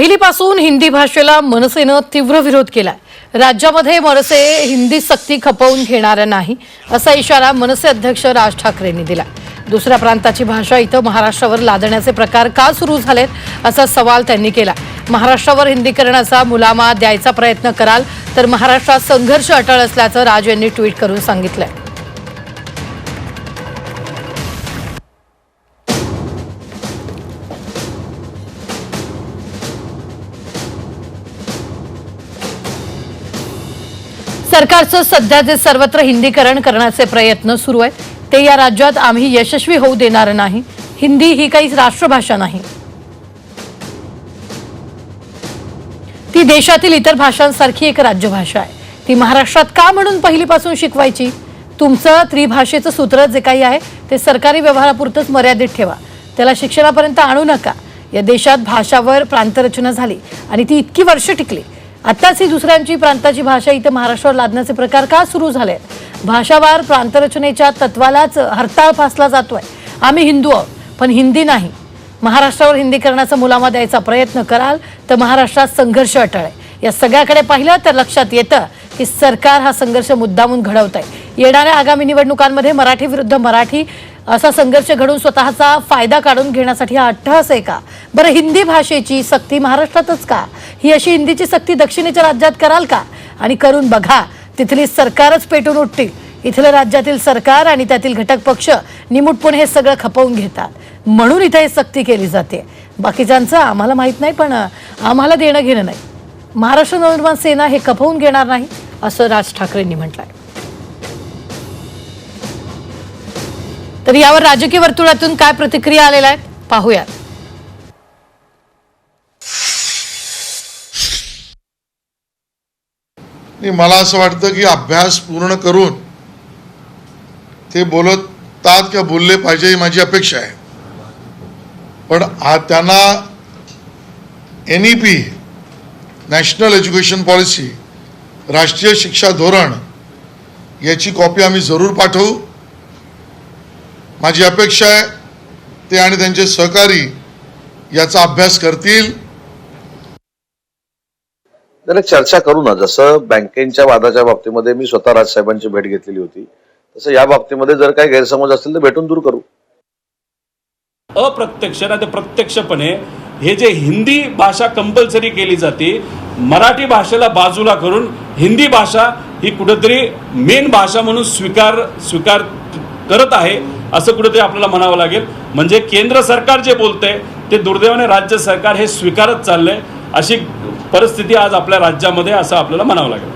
पहिलीपासून हिंदी भाषेला मनसेनं तीव्र विरोध केलाय. राज्यामध्ये मनसे हिंदी सक्ती खपवून घेणार नाही असा इशारा मनसे अध्यक्ष राज ठाकरेंनी दिला दुसऱ्या प्रांताची भाषा इथं महाराष्ट्रावर लादण्याचे प्रकार का सुरू झालेत असा सवाल त्यांनी केला. महाराष्ट्रावर हिंदीकरणाचा मुलामा द्यायचा प्रयत्न कराल तर महाराष्ट्रात संघर्ष अटळ असल्याचं राज यांनी ट्विट करून सांगितलंय. सरकारचं सध्या जे सर्वत्र हिंदीकरण करण्याचे प्रयत्न सुरू आहेत ते या राज्यात आम्ही यशस्वी होऊ देणार नाही. हिंदी ही काही राष्ट्रभाषा नाही. ती देशातील इतर भाषांसारखी एक राज्यभाषा आहे. ती महाराष्ट्रात का म्हणून पहिलीपासून शिकवायची? तुमचं त्रिभाषेचं सूत्र जे काही आहे ते सरकारी व्यवहारापुरतंच मर्यादित ठेवा. त्याला शिक्षणापर्यंत आणू नका. या देशात भाषावर प्रांतरचना झाली आणि ती इतकी वर्ष टिकली आत्ताच ही दुसऱ्यांची प्रांताची भाषा इथं महाराष्ट्रावर लादण्याचे प्रकार का सुरू झाले? भाषावार प्रांतरचनेच्या तत्वालाच हरताळ फासला जातोय. आम्ही हिंदू आहोत पण हिंदी नाही. महाराष्ट्रावर हिंदी करण्याचा मुलामा द्यायचा प्रयत्न कराल तर महाराष्ट्रात संघर्ष अटळ आहे या सगळ्याकडे पाहिलं तर लक्षात येतं की सरकार हा संघर्ष मुद्दामून घडवत आहे येणाऱ्या आगामी निवडणुकांमध्ये मराठी विरुद्ध मराठी असा संघर्ष घडून स्वतःचा फायदा काढून घेण्यासाठी हा अट्टहास आहे का? बरं हिंदी भाषेची सक्ती महाराष्ट्रातच का? ही अशी हिंदीची सक्ती दक्षिणेच्या राज्यात कराल का? आणि करून बघा तिथली सरकारच पेटून उठतील. इथलं राज्यातील सरकार आणि त्यातील घटक पक्ष निमूटपणे हे सगळं खपवून घेतात. म्हणून इथे हे सक्ती केली जाते. बाकीच्यांचं आम्हाला माहीत नाही पण आम्हाला देणं घेणं नाही. महाराष्ट्र नवनिर्माण सेना हे खपवून घेणार नाही असं राज ठाकरेंनी म्हटलं आहे तर यावर राजकीय वर्तुळातून काय प्रतिक्रिया आलेल्या आहेत? पाहूयात. मला असं वाटतं की अभ्यास पूर्ण करून ते बोलतात किंवा बोलले पाहिजे ही माझी अपेक्षा आहे. पण त्यांना N E P national education policy राष्ट्रीय शिक्षा धोरण याची कॉपी आम्ही जरूर पाठवू. माझी अपेक्षा आहे ते आणि त्यांचे सहकारी याचा अभ्यास करतील. चर्चा करू ना. जसं बँकेच्या वादाच्या बाबतीमध्ये मी स्वतः राजसाहेबांची भेट घेतलेली होती तसं या बाबतीमध्ये जर काही गैरसमज असतील तर भेटून दूर करू. अप्रत्यक्ष नाही तर प्रत्यक्षपणे हे जे हिंदी भाषा कंपल्सरी केली जाते मराठी भाषेला बाजूला करून हिंदी भाषा ही कुठेतरी मेन भाषा म्हणून स्वीकार स्वीकार करत आहे असं कुठेतरी आपल्याला म्हणावं लागेल. म्हणजे केंद्र सरकार जे बोलतंय ते दुर्दैवाने राज्य सरकार हे स्वीकारत चाललंय अशी परिस्थिती आज आपल्या राज्यामध्ये असं आपल्याला म्हणावं लागेल.